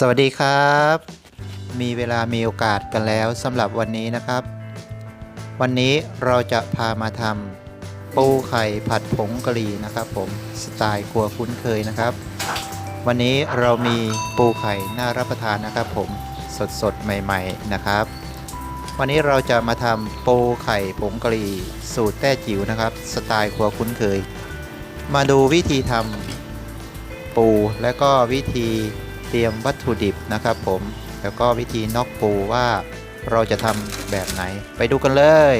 สวัสดีครับ มีเวลามีโอกาสกันแล้วสำหรับวันนี้นะครับ วันนี้เราจะพามาทำปูไข่ผัดผงกะหรี่นะครับผมสไตล์ครัวคุ้นเคยนะครับ วันนี้เรามีปูไข่น่ารับประทานนะครับผมสดสดใหม่ ๆนะครับ วันนี้เราจะมาทำปูไข่ผงกะหรี่สูตรแต้จิ๋วนะครับ สไตล์ครัวคุ้นเคย มาดูวิธีทำปูและก็วิธี เตรียมวัตถุดิบนะครับผม แล้วก็วิธีนอกปูว่าเราจะทำแบบไหน ไปดูกันเลย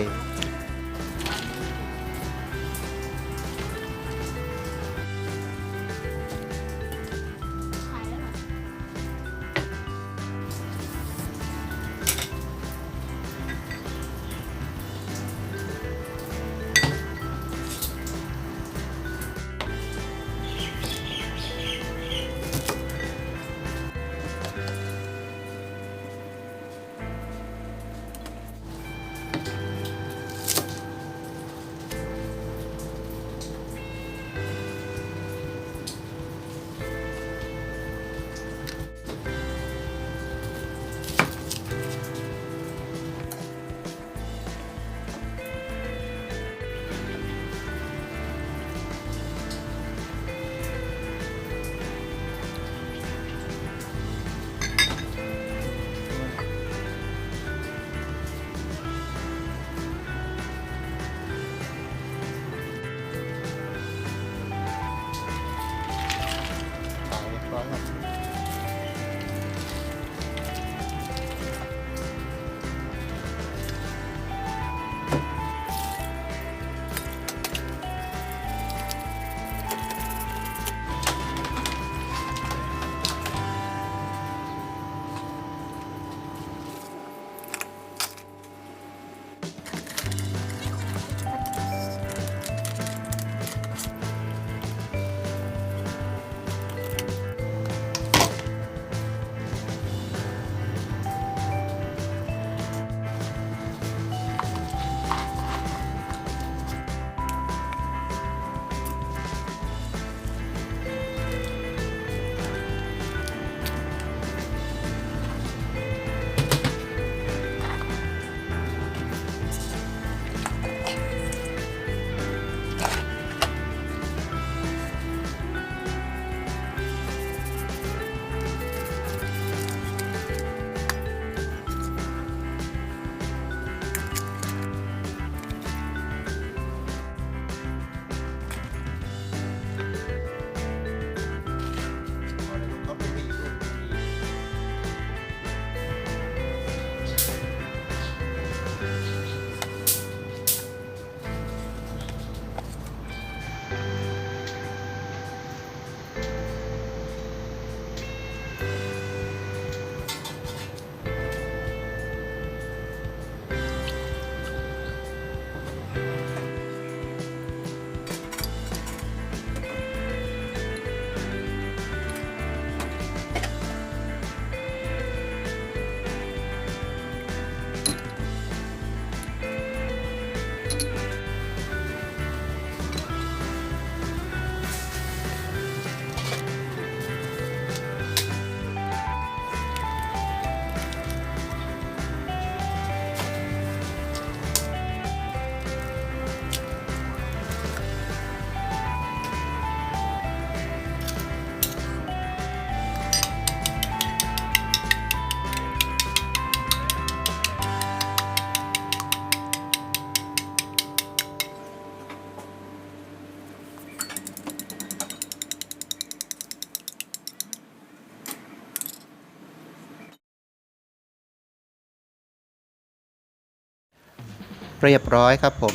เรียบร้อยครับผม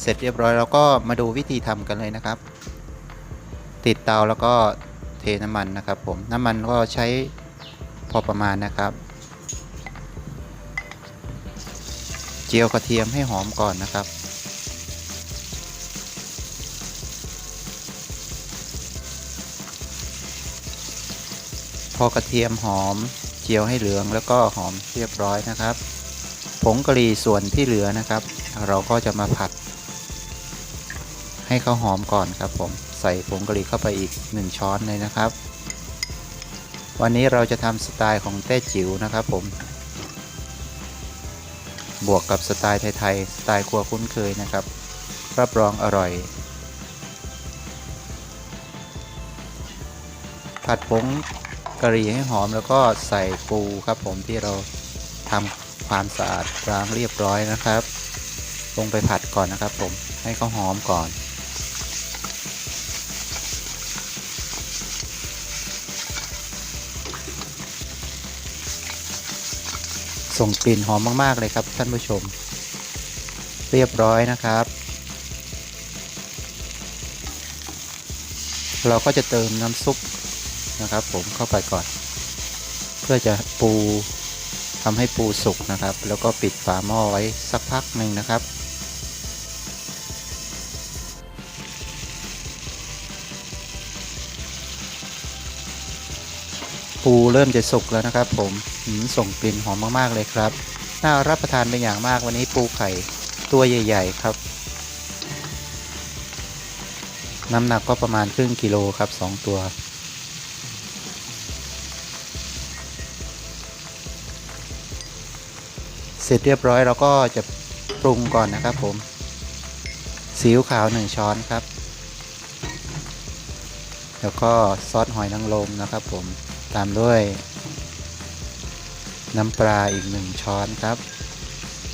เสร็จเรียบร้อยแล้วก็มาดูวิธีทำกันเลยนะครับ ติดเตาแล้วก็เทน้ำมันนะครับ ผมน้ำมันก็ใช้พอประมาณนะครับ เจียวกระเทียมให้หอมก่อนนะครับพอกระเทียมหอมเจียวให้เหลืองแล้วก็หอมเรียบร้อยนะครับ ผงกะหรี่ส่วนที่เหลือนะครับ เราก็จะมาผัด ให้เขาหอมก่อนครับผมใส่ผงกะหรี่เข้าไปอีก 1 ช้อนเลยนะครับ วันนี้เราจะทำสไตล์ของแต้จิ๋วนะครับผม บวกกับสไตล์ไทยๆสไตล์ครัวคุ้นเคยนะครับ รับรองอร่อย ผัดผงกะหรี่ให้หอมแล้วก็ใส่ปูครับผมที่เราทำ ความสะอาดล้างเรียบร้อยนะครับ ลงไปผัดก่อนนะครับ ผมให้เขาหอมก่อนส่งกลิ่นหอมมาก ๆ เลยครับท่านผู้ชม เรียบร้อยนะครับ เราก็จะเติมน้ำซุปนะครับ ผมเข้าไปก่อน เพื่อจะปู ทำให้ปูสุกนะครับ แล้วก็ปิดฝาหม้อไว้สักพักหนึ่งนะครับ ปูเริ่มจะสุกแล้วนะครับผมหืมส่งกลิ่นหอมมากๆเลยครับ น่ารับประทานเป็นอย่างมากวันนี้ปูไข่ตัวใหญ่ ๆ ครับ น้ำหนักก็ประมาณครึ่งกิโลครับ 2 ตัว ร็จเรียบร้อยเราก็จะปรุงก่อนนะครับผมซีอิ๊วขาว 1 ช้อนครับ แล้วก็ซอสหอยนางรมนะครับผมตามด้วยน้ำปลาอีก 1 ช้อนครับ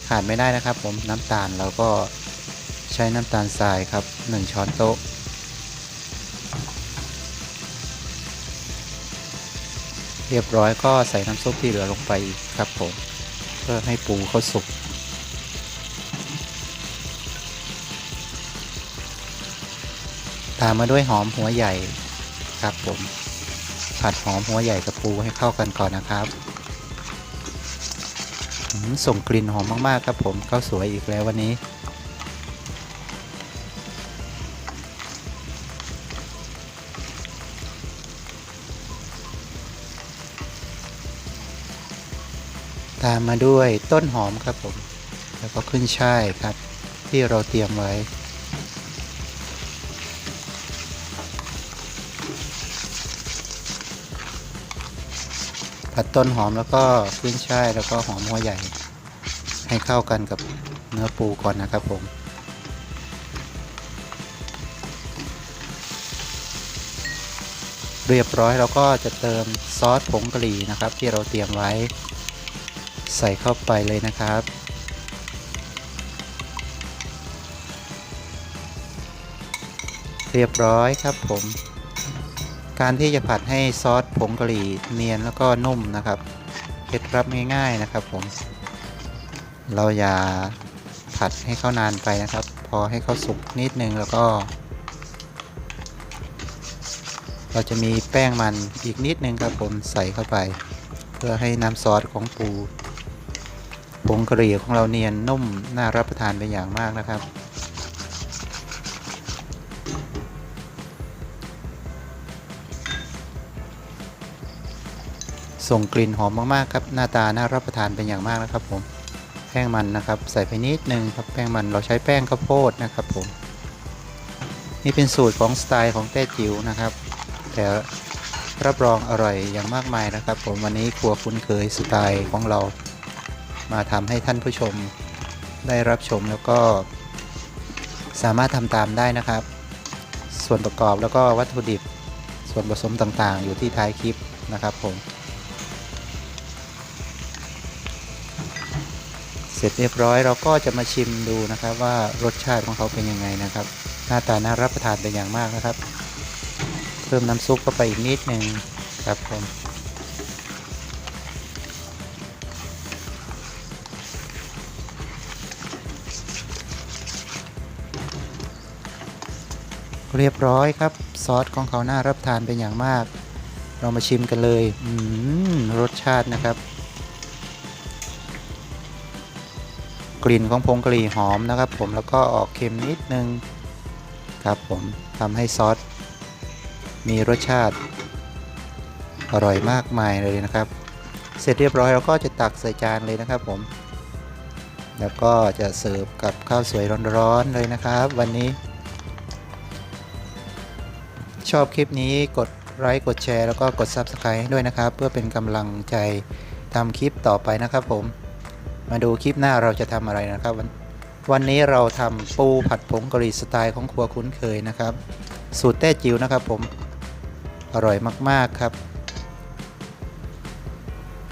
ขาดไม่ได้นะครับผมน้ำตาลเราก็ใช้น้ำตาลทรายครับ 1 ช้อนโต๊ะ เรียบร้อยก็ใส่น้ำซุปที่เหลือลงไปครับผม พื่อให้ปูเขาสุกตามมาด้วยหอมหัวใหญ่ครับผม ผัดหอมหัวใหญ่กับปูให้เข้ากันก่อนนะครับส่งกลิ่นหอมมากๆครับผมข้าวสวยอีกแล้ววันนี้ ตามมาด้วยต้นหอมครับผม แล้วก็ขึ้นช่ายครับ ที่เราเตรียมไว้ผัดต้นหอมแล้วก็ขึ้นช่ายแล้วก็หอมหัวใหญ่ ให้เข้ากันกับเนื้อปูก่อนนะครับผมเรียบร้อยเราก็จะเติมซอสผงกะหรี่นะครับ ที่เราเตรียมไว้ ใส่เข้าไปเลยนะครับ เรียบร้อยครับผม การที่จะผัดให้ซอสผงกะหรี่เนียนแล้วก็นุ่มนะครับเคล็ดลับง่ายๆนะครับผม เราอย่าผัดให้เขานานไปนะครับ พอให้เขาสุกนิดนึงแล้วก็ เราจะมีแป้งมันอีกนิดนึงครับผมใส่เข้าไป เพื่อให้น้ำซอสของปู ผงกะหรี่ของเราเนียนนุ่มน่ารับประทานเป็นอย่างมากนะครับ ส่งกลิ่นหอมมากๆครับหน้าตาน่ารับประทานเป็นอย่างมากนะครับ ผมแป้งมันนะครับ ใส่ไปนิดนึงครับแป้งมันเราใช้แป้งข้าวโพดนะครับผมนี่เป็นสูตรของสไตล์ของแต้จิ๋วนะครับ แต่รับรองอร่อยอย่างมากมายนะครับ ผมวันนี้ครัวคุ้นเคยสไตล์ของเรา มาทำให้ท่านผู้ชมได้รับชมแล้วก็สามารถทำตามได้นะครับ ส่วนประกอบแล้วก็วัตถุดิบส่วนผสมต่างๆ อยู่ที่ท้ายคลิปนะครับผม เสร็จเรียบร้อยเราก็จะมาชิมดูนะครับว่ารสชาติของเขาเป็นยังไงนะครับ หน้าตาน่ารับประทานเป็นอย่างมากนะครับ เพิ่มน้ำซุปเข้าไปอีกนิดหนึ่งครับผม เรียบร้อยครับ ซอสของเขาน่ารับทานเป็นอย่างมาก เรามาชิมกันเลยอืมรสชาตินะครับ กลิ่นของผงกะหรี่หอมนะครับ ผมแล้วก็ออกเค็มนิดนึงครับผมทำให้ซอสมีรสชาติ อร่อยมากมายเลยนะครับ เสร็จเรียบร้อยเราก็จะตักใส่จานเลยนะครับผม แล้วก็จะเสิร์ฟกับข้าวสวยร้อนๆเลยนะครับ วันนี้ ชอบคลิปนี้กดไลค์กดแชร์แล้วก็กด Subscribe ด้วยนะครับ เพื่อเป็นกำลังใจทำคลิปต่อไปนะครับผม มาดูคลิปหน้าเราจะทำอะไรนะครับ วันวันนี้เราทำปูผัดผงกะหรี่สไตล์ของครัวคุ้นเคยนะครับ สูตรแต้จิ๋วนะครับผมอร่อยมากๆครับ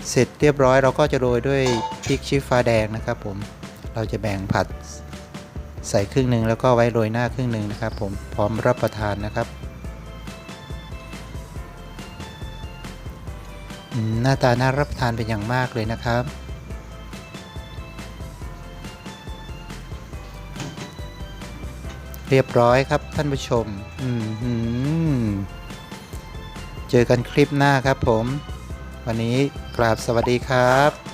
เสร็จเรียบร้อยเราก็จะโรยด้วยพริกชี้ฟ้าแดงนะครับผมเราจะแบ่งผัดใส่ครึ่งหนึ่งแล้วก็ไว้โรยหน้าครึ่งหนึ่งนะครับ ผมพร้อมรับประทานนะครับ หน้าตาน่ารับประทานเป็นอย่างมากเลยนะครับ เรียบร้อยครับท่านผู้ชมอืมหืมเจอกันคลิปหน้าครับผม วันนี้กราบสวัสดีครับ